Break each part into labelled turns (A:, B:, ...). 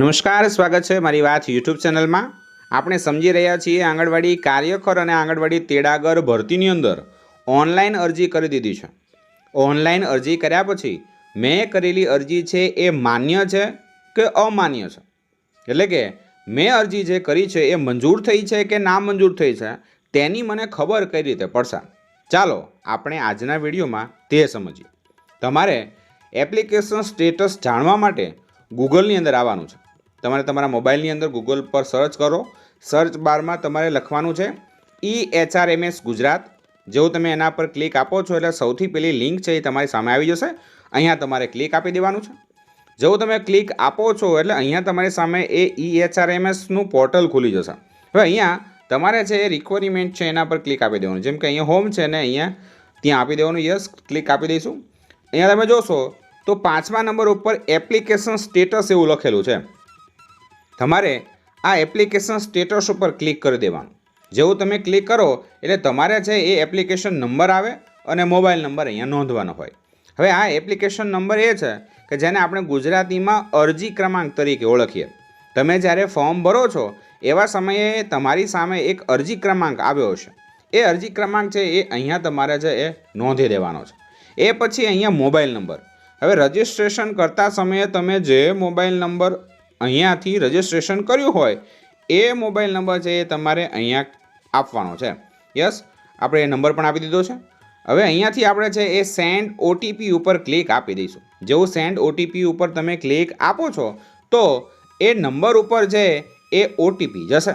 A: નમસ્કાર, સ્વાગત છે મારી વાત યુટ્યુબ ચેનલમાં. આપણે સમજી રહ્યા છીએ આંગણવાડી કાર્યકર અને આંગણવાડી તેડાગર ભરતીની અંદર ઓનલાઈન અરજી કરી દીધી છે. ઓનલાઈન અરજી કર્યા પછી મેં કરેલી અરજી છે એ માન્ય છે કે અમાન્ય છે? એટલે કે મેં અરજી જે કરી છે એ મંજૂર થઈ છે કે ના મંજૂર થઈ છે, તેની મને ખબર કઈ રીતે પડશે? ચાલો, આપણે આજના વિડીયોમાં તે સમજીએ. તમારે એપ્લિકેશન સ્ટેટસ જાણવા માટે ગૂગલની અંદર આવવાનું છે. તમારે તમારા મોબાઈલની અંદર ગૂગલ પર સર્ચ કરો. સર્ચ બારમાં તમારે લખવાનું છે ઈ એચઆરએમએસ ગુજરાત. જેવું તમે એના પર ક્લિક આપો છો એટલે સૌથી પહેલી લિંક છે એ તમારી સામે આવી જશે. અહીંયા તમારે ક્લિક આપી દેવાનું છે. જેવું તમે ક્લિક આપો છો એટલે અહીંયા તમારી સામે એ ઈ એચઆરએમએસનું પોર્ટલ ખુલી જશે. હવે અહીંયા તમારે છે એ રિક્વાયરમેન્ટ છે એના પર ક્લિક આપી દેવાનું. જેમ કે અહીંયા હોમ છે ને અહીંયા ત્યાં આપી દેવાનું. યસ ક્લિક આપી દઈશું. અહીંયા તમે જોશો તો પાંચમા નંબર ઉપર એપ્લિકેશન સ્ટેટસ એવું લખેલું છે. તમારે આ એપ્લિકેશન સ્ટેટસ ઉપર ક્લિક કરી દેવાનું. જેવું તમે ક્લિક કરો, એટલે તમારે છે એ એપ્લિકેશન નંબર આવે અને મોબાઈલ નંબર અહીંયા નોંધવાનો હોય. હવે આ એપ્લિકેશન નંબર એ છે કે જેને આપણે ગુજરાતીમાં અરજી ક્રમાંક તરીકે ઓળખીએ. તમે જ્યારે ફોર્મ ભરો છો, એવા સમયે તમારી સામે એક અરજી ક્રમાંક આવ્યો હશે. એ અરજી ક્રમાંક છે એ અહીંયા તમારે છે એ નોંધી દેવાનો છે. એ પછી અહીંયા મોબાઈલ નંબર હવે રજિસ્ટ્રેશન કરતા સમયે તમે જે મોબાઈલ નંબર અહીંયાથી રજિસ્ટ્રેશન કર્યું હોય, એ મોબાઈલ નંબર છે એ તમારે અહીંયા આપવાનો છે. યસ આપણે એ નંબર પણ આપી દીધો છે. હવે અહીંયાથી આપણે છે એ સેન્ડ ઓટીપી ઉપર ક્લિક આપી દઈશું. જેવું સેન્ડ ઓટીપી ઉપર તમે ક્લિક આપો છો, તો એ નંબર ઉપર છે એ ઓટીપી જશે.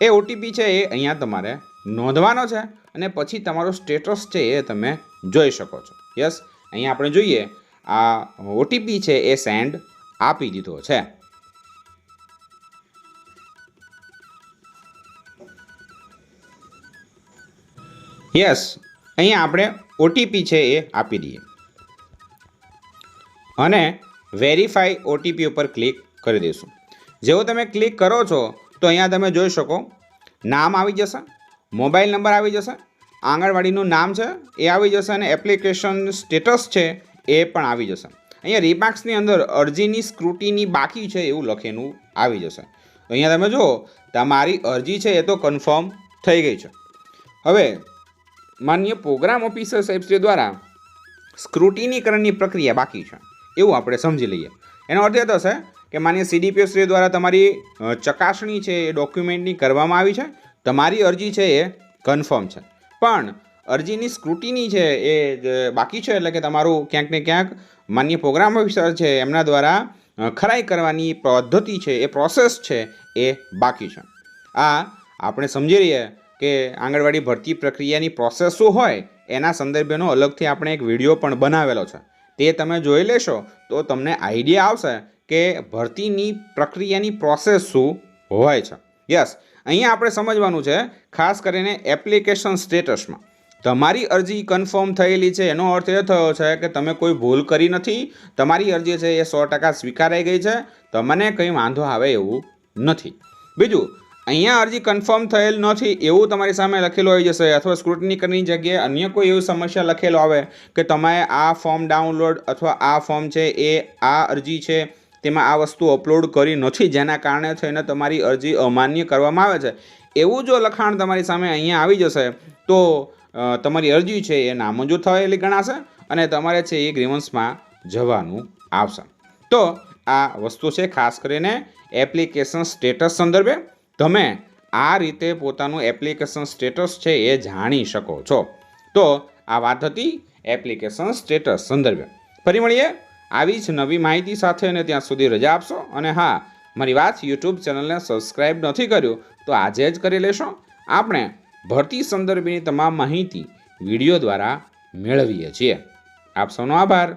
A: એ ઓટીપી છે એ અહીંયા તમારે નોંધવાનો છે અને પછી તમારો સ્ટેટસ છે એ તમે જોઈ શકો છો. યસ અહીંયા આપણે જોઈએ, આ ઓટીપી છે એ સેન્ડ આપી દીધો છે. યસ અહીંયા આપણે ઓટીપી છે એ આપી દઈએ. અને વેરીફાઈ ઓટીપી ઉપર ક્લિક કરી દઈશું. જેવો તમે ક્લિક કરો છો, તો અહીંયા તમે જોઈ શકો, નામ આવી જશે મોબાઈલ નંબર આવી જશે, આંગણવાડીનું નામ છે, એ આવી જશે, અને એપ્લિકેશન સ્ટેટસ છે, એ પણ આવી જશે. અહીંયા રિમાર્ક્સની અંદર અરજીની સ્ક્રુટીની બાકી છે એવું લખેલું આવી જશે. અહીંયા તમે જુઓ, તમારી અરજી છે એ તો કન્ફર્મ થઈ ગઈ છે. હવે માન્ય પ્રોગ્રામ ઓફિસર સાહેબશ્રી દ્વારા સ્ક્રુટિનીકરણની પ્રક્રિયા બાકી છે. એવું આપણે સમજી લઈએ. એનો અર્થ એ થશે કે માન્ય સીડીપીઓ શ્રી દ્વારા તમારી ચકાસણી છે એ ડોક્યુમેન્ટની કરવામાં આવી છે. તમારી અરજી છે એ કન્ફર્મ છે. પણ અરજીની સ્ક્રુટિની છે એ બાકી છે એટલે કે તમારું ક્યાંક ને ક્યાંક માન્ય પ્રોગ્રામ ઓફિસર છે એમના દ્વારા ખરાઈ કરવાની પદ્ધતિ છે એ પ્રોસેસ છે એ બાકી છે. આ આપણે સમજી રહીએ કે આંગણવાડી ભરતી પ્રક્રિયાની પ્રોસેસ શું હોય, એના સંદર્ભેનો અલગથી આપણે એક વીડિયો પણ બનાવેલો છે. તે તમે જોઈ લેશો, તો તમને આઈડિયા આવશે કે ભરતીની પ્રક્રિયાની પ્રોસેસ શું હોય છે. યસ અહીંયા આપણે સમજવાનું છે, ખાસ કરીને એપ્લિકેશન સ્ટેટસમાં તમારી અરજી કન્ફર્મ થયેલી છે, એનો અર્થ એ થયો છે કે તમે કોઈ ભૂલ કરી નથી, તમારી અરજી છે એ સો ટકા સ્વીકારાઈ ગઈ છે, તમને કંઈ વાંધો આવે એવું નથી. બીજું અહીંયા અરજી કન્ફર્મ થયેલ નથી, એવું તમારી સામે લખેલું આવી જશે અથવા સ્ક્રુટની કરવાની જગ્યાએ અન્ય કોઈ એવી સમસ્યા લખેલો આવે કે તમે આ ફોર્મ ડાઉનલોડ અથવા આ ફોર્મ છે એ આ અરજી છે, તેમાં આ વસ્તુ અપલોડ કરી નથી, જેના કારણે થઈને તમારી અરજી અમાન્ય કરવામાં આવે છે. એવું જો લખાણ તમારી સામે અહીંયા આવી જશે, તો તમારી અરજી છે એ નામંજૂર થયેલી ગણાશે અને તમારે છે એ ગ્રીવન્સમાં જવાનું આવશે. તો આ વસ્તુ છે, ખાસ કરીને એપ્લિકેશન સ્ટેટસ સંદર્ભે. તમે આ રીતે પોતાનું એપ્લિકેશન સ્ટેટસ છે એ જાણી શકો છો. તો આ વાત હતી એપ્લિકેશન સ્ટેટસ સંદર્ભે. ફરી મળીએ આવી જ નવી માહિતી સાથે અને ત્યાં સુધી રજા આપશો અને હા, મારી વાત યુટ્યુબ ચેનલને સબસ્ક્રાઈબ નથી કર્યું તો આજે જ કરી લેશો. આપણે ભરતી સંદર્ભેની તમામ માહિતી વીડિયો દ્વારા મેળવીએ છીએ. આપ સૌનો આભાર.